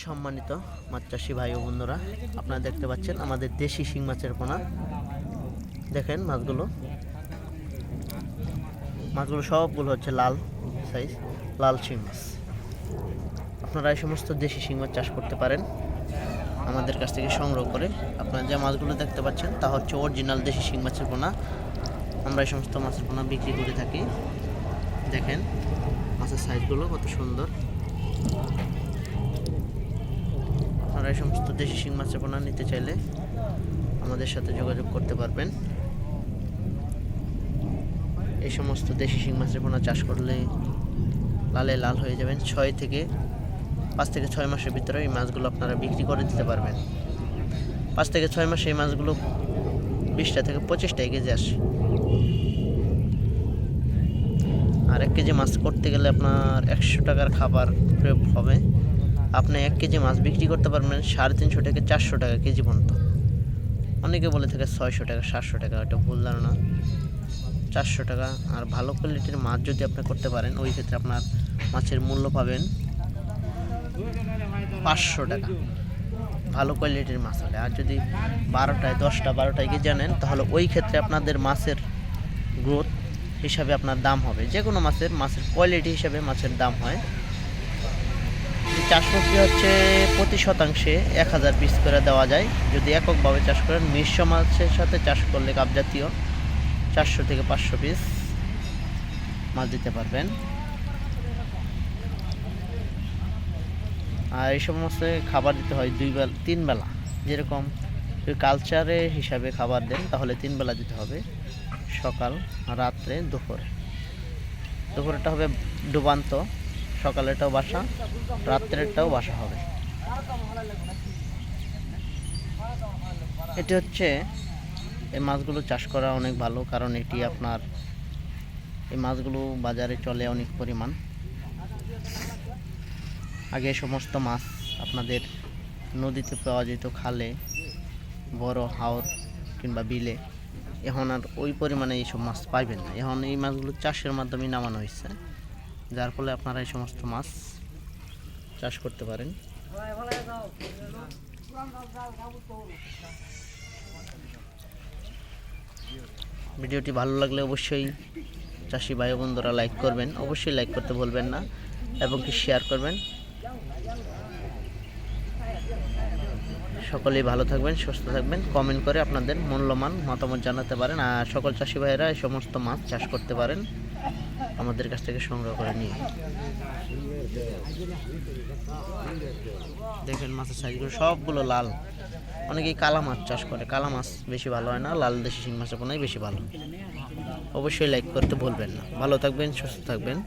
সম্মানিত মাছ চাষি ভাই ও বন্ধুরা, আপনারা দেখতে পাচ্ছেন আমাদের দেশি শিং মাছের পোনা। দেখেন মাছগুলো। মাছগুলো সবগুলো হচ্ছে লাল সাইজ লাল শিং মাছ। আপনারা এই সমস্ত দেশি শিং মাছ চাষ করতে পারেন। আমাদের কাছ থেকে সংগ্রহ করে আপনারা যে মাছগুলো দেখতে পাচ্ছেন, তা হচ্ছে অরিজিনাল দেশি শিং মাছের পোনা। আমরা এই সমস্ত মাছের পোনা বিক্রি করে থাকি। দেখেন মাছের সাইজগুলো কত সুন্দর। আপনারা সমস্ত দেশি শিং মাছের পোনা নিতে চাইলে আমাদের সাথে যোগাযোগ করতে পারবেন। এই সমস্ত দেশি শিং মাছের পোনা চাষ করলে লালে লাল হয়ে যাবেন। ছয় থেকে পাঁচ থেকে ছয় মাসের ভিতরে এই মাছগুলো আপনারা বিক্রি করে দিতে পারবেন। পাঁচ থেকে ছয় মাসে এই মাছগুলো বিশটা থেকে পঁচিশটা কেজি আসে। আর এক কেজি মাছ করতে গেলে আপনার একশো টাকার খাবার প্রয়োগ হবে। আপনি এক কেজি মাছ বিক্রি করতে পারবেন সাড়ে তিনশো থেকে চারশো টাকা কেজি পর্যন্ত। অনেকে বলে থাকে ছয়শো টাকা, সাতশো টাকা ওটা ভুল ধারণা। চারশো টাকা, আর ভালো কোয়ালিটির মাছ যদি আপনি করতে পারেন, ওই ক্ষেত্রে আপনার মাছের মূল্য পাবেন পাঁচশো টাকা। ভালো কোয়ালিটির মাছ হলে। আর যদি বারোটায়, দশটা, বারোটায় কেজি জানেন তাহলে ওই ক্ষেত্রে আপনাদের মাছের গ্রোথ হিসাবে আপনার দাম হবে। যে কোনো মাছের মাছের কোয়ালিটি হিসাবে মাছের দাম হয়। এই চাষ প্রক্রিয়া হচ্ছে প্রতি শতাংশে এক হাজার পিস করে দেওয়া যায়। যদি এককভাবে চাষ করেন, মিশ্র মাছের সাথে চাষ করলে কাপজাতীয় চারশো থেকে পাঁচশো পিস মাছ দিতে পারবেন। আর এই সমস্ত খাবার দিতে হয় দুই বেলা, তিন বেলা। যেরকম কালচারে হিসাবে খাবার দেন, তাহলে তিন বেলা দিতে হবে সকাল রাত্রে দুপুরে। দুপুরেরটা হবে ডুবান্ত। সকালেরটাও বাসা, রাত্রেরটাও বাসা হবে। এটি হচ্ছে, এই মাছগুলো চাষ করা অনেক ভালো, কারণ এটি আপনার, এই মাছগুলো বাজারে চলে অনেক পরিমাণ। আগে সমস্ত মাছ আপনাদের নদীতে পাওয়া যেত খালে, বড় হাওর কিংবা বিলে, এখন আর ওই পরিমাণে এইসব মাছ পাইবেন না। এখন এই মাছগুলো চাষের মাধ্যমে নামানো হয়েছে। যার ফলে আপনারা এই সমস্ত মাছ চাষ করতে পারেন। ভিডিওটি ভালো লাগলে অবশ্যই চাষি ভাই বন্ধুরা লাইক করবেন। অবশ্যই লাইক করতে ভুলবেন না এবং কি শেয়ার করবেন। সকলেই ভালো থাকবেন, সুস্থ থাকবেন। কমেন্ট করে আপনাদের মূল্যমান মতামত জানাতে পারেন। আর সকল চাষি ভাইয়েরা এই সমস্ত মাছ চাষ করতে পারেন। আমাদের কাছ থেকে সংগ্রহ করে নিয়ে। দেখেন মাছের সাইজগুলো সবগুলো লাল। অনেকেই কালা মাছ চাষ করে। কালা মাছ বেশি ভালো হয় না, লাল দেশি শিং মাছের পোনাই বেশি ভালো। অবশ্যই লাইক করতে ভুলবেন না। ভালো থাকবেন, সুস্থ থাকবেন।